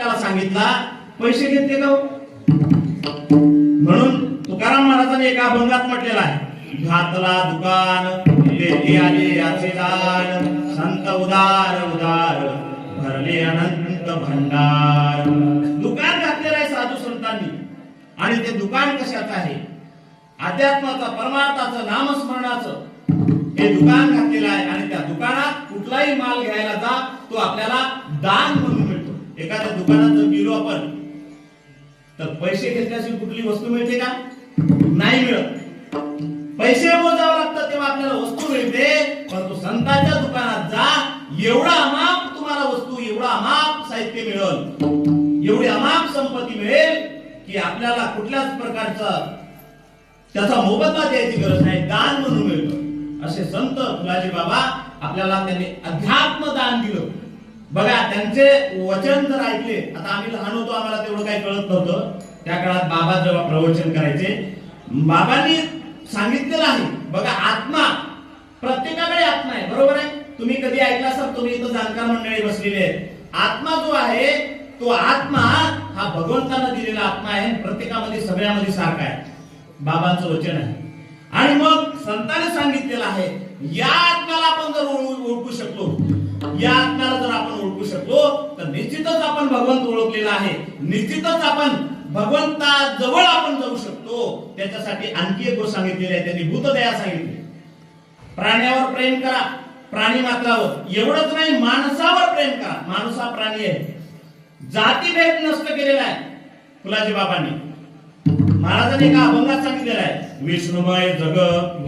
त्याला सांगितला पैसे घेतले का म्हणून तुकाराम महाराजांनी एका अभंगात म्हटलेला आहे घातला दुकान लेते आले याचे दान संत उदार उदार भरले अनंत भंडार. दुकान घातलेलं आहे साधू संतांनी. आणि ते दुकान कशाचं आहे? अध्यात्माचं परमार्थाचं नामस्मरणाचं. हे दुकान घातलेलं आहे आणि त्या दुकानात कुठलाही माल घ्यायला जा तो आपल्याला दान म्हणून एखाद्या दुकानात जर गेलो आपण तर पैसे घेतल्याशिवाय कुठली वस्तू मिळते का? नाही मिळत. पैसे मोजावं लागतं तेव्हा आपल्याला वस्तू मिळते परंतु संतांच्या दुकानात जा एवढा अमाप तुम्हाला वस्तू एवढा अमाप साहित्य मिळेल. एवढी अमाप संपत्ती मिळेल की आपल्याला कुठल्याच प्रकारचं त्याचा मोबदला द्यायची गरज नाही दान म्हणून मिळतं. असे संत फुलाजी बाबा आपल्याला त्यांनी अध्यात्म दान दिलं. बघा त्यांचे वचन जर ऐकले आता आम्ही लहान होतो आम्हाला तेवढं काही कळत नव्हतं. त्या काळात बाबा जेव्हा प्रवचन करायचे बाबांनी सांगितलेलं आहे बघा आत्मा प्रत्येकाकडे आत्मा आहे बरोबर आहे? तुम्ही कधी ऐकला असाल तुम्ही इथं जाणकार मंडळी बसलेली आहेत. आत्मा जो आहे तो आत्मा हा भगवंतानं दिलेला आत्मा आहे प्रत्येकामध्ये सगळ्यामध्ये सारखा आहे. बाबांचं वचन आहे. आणि मग संतांनी सांगितलेलं आहे या आत्म्याला आपण जर ओळखू ओळखू शकलो या आत्म्याला जर आपण ओळखू शकलो तर निश्चितच आपण भगवंत ओळखलेला आहे. निश्चितच आपण भगवंता जवळ आपण जाऊ शकतो. त्याच्यासाठी आणखी एक गोष्ट सांगितलेली आहे त्यांनी भूतदया सांगितली. प्राण्यावर प्रेम करा प्राणी मात्रावर. एवढंच नाही माणसावर प्रेम करा. माणूस हा प्राणी आहे. जातीभेद नष्ट केलेला आहे. फुलाजी बाबांनी. महाराजांनी एका अभंगात सांगितलेला आहे. विष्णुमय जग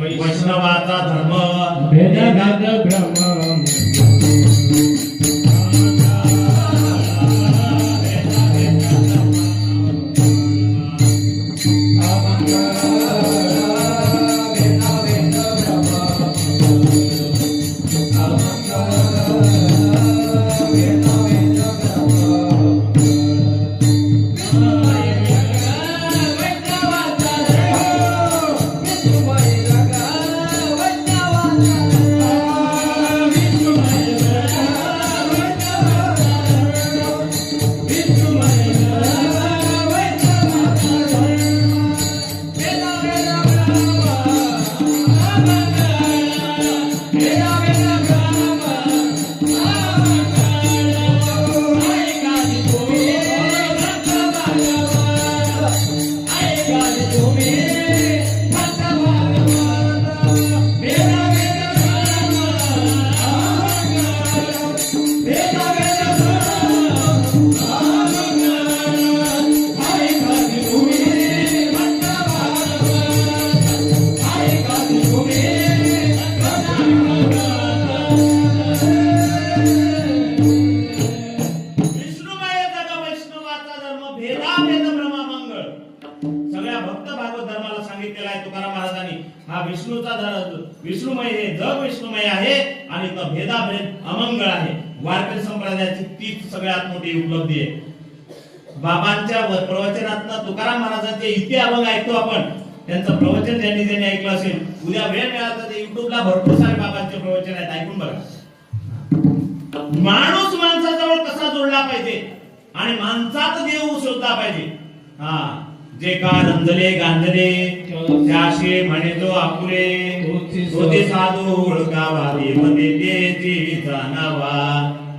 वैष्णवाचा धर्म विष्णूचा धर्म विष्णुमय हे जग विष्णुमय आहे आणि तो भेदाभेद अमंगळ आहे. वारकरी संप्रदायाची तीच सगळ्यात मोठी उपलब्धी आहे. बाबांच्या प्रवचनात तुकाराम महाराजांचे इतके अभंग ऐकतो आपण. त्यांचं प्रवचन ज्यांनी ज्यांनी ऐकलं असेल उद्या वेळ मिळाला तर ते युट्यूबला भरपूर सारे बाबांचे प्रवचन आहेत. ऐकून बघा. माणूस माणसाजवळ कसा जोडला पाहिजे? आणि माणसात देव शोधला पाहिजे. हा. जे का रंजले गांजले त्याशी म्हणे तो आपुरे. होते साधू ओळखावा देवते तेची जाणावा.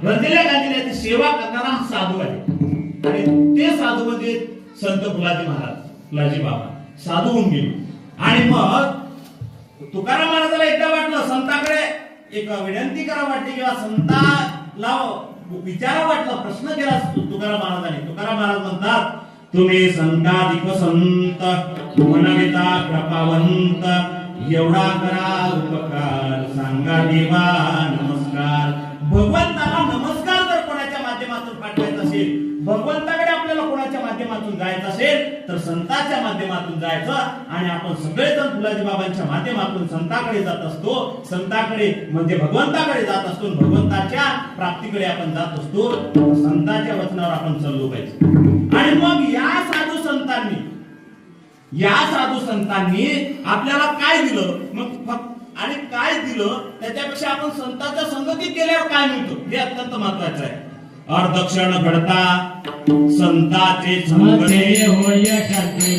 रंजल्या गांजल्याची सेवा करणारा हा साधू आहे. आणि ते साधू म्हणजे संत फुलाजी महाराज फुलाजी बाबा. साधू होऊन गेले. आणि मग तुकाराम महाराजाला एकदा वाटलं संताकडे एक विनंती करा वाटली किंवा संताला विचारा वाटलं प्रश्न केला तुकाराम महाराजांनी. तुकाराम महाराज म्हणतात तुम्ही संताधिक संत मनविता प्रपावंत एवढा करा उपकार सांगा देवा नमस्कार. भगवंताला नमस्कार जर कोणाच्या माध्यमातून पाठवायचा असेल भगवंताला कोणाच्या माध्यमातून जायचं असेल तर संतांच्या माध्यमातून जायचं आणि आपण सगळेजण फुलाजी बाबांच्या माध्यमातून संताकडे जात असतो. संताकडे म्हणजे भगवंताकडे जात असतो भगवंताच्या प्राप्तीकडे आपण जात असतो. संताच्या संतांच्या वचनावर आपण चाललो पाहिजे. आणि मग या साधू संतांनी या साधू संतांनी आपल्याला काय दिलं? मग फक्त आणि काय दिलं? त्याच्यापेक्षा आपण संतांच्या संगतीत गेल्यावर काय मिळतो? हे अत्यंत महत्वाचं आहे. अर्धक्षण घडता संताचे संगणे. होय शांती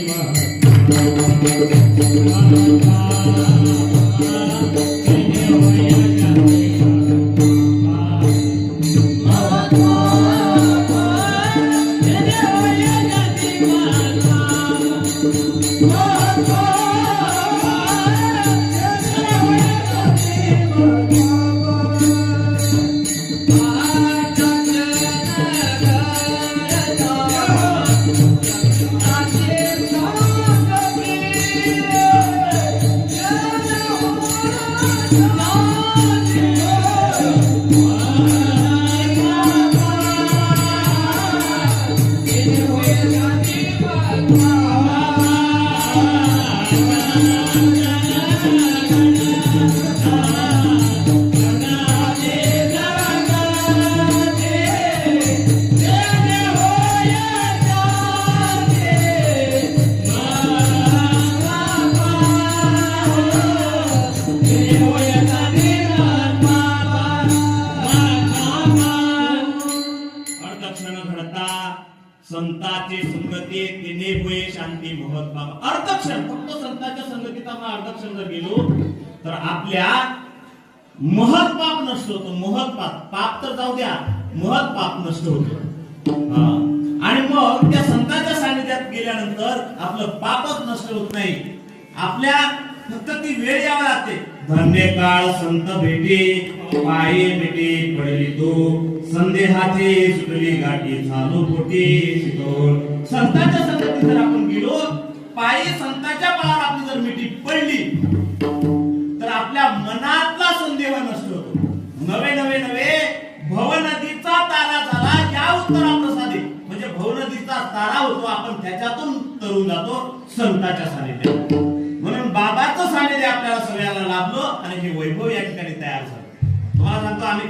तिने होय शांती महत बाबा अर्धक्षण फक्त संतांच्या संगतीत आपण अर्धक्षण जर गेलो तर आपल्या महत पाप नष्ट होतो. महत पाप. पाप तर जाऊ द्या महत पाप नष्ट होतो. आणि मग त्या संतांच्या सानिध्यात गेल्यानंतर आपलं पापच नष्ट होत नाही. आपल्या फक्त ती वेळ यावं लागते. धन्य काळ संत भेटे पाये भेटे पडली तो. संदेहाचे सुटली गाठी चालू पोटी शिकवण संतांच्या संगतीत जर आपण गेलो पायी संतांच्या पायावर आपली जर मिठी पडली तर आपल्या मनातला संदेह नसतो नवे नवे नवे भवनदीचा तारा झाला या उत्तरा साधे म्हणजे भवनदीचा तारा होतो आपण त्याच्यातून तरून जातो संताच्या सानिध्यात. म्हणून बाबाचं सानिध्य आपल्याला सगळ्याला लाभलो आणि हे वैभव या ठिकाणी तयार झालं. तुम्हाला सांगतो आम्ही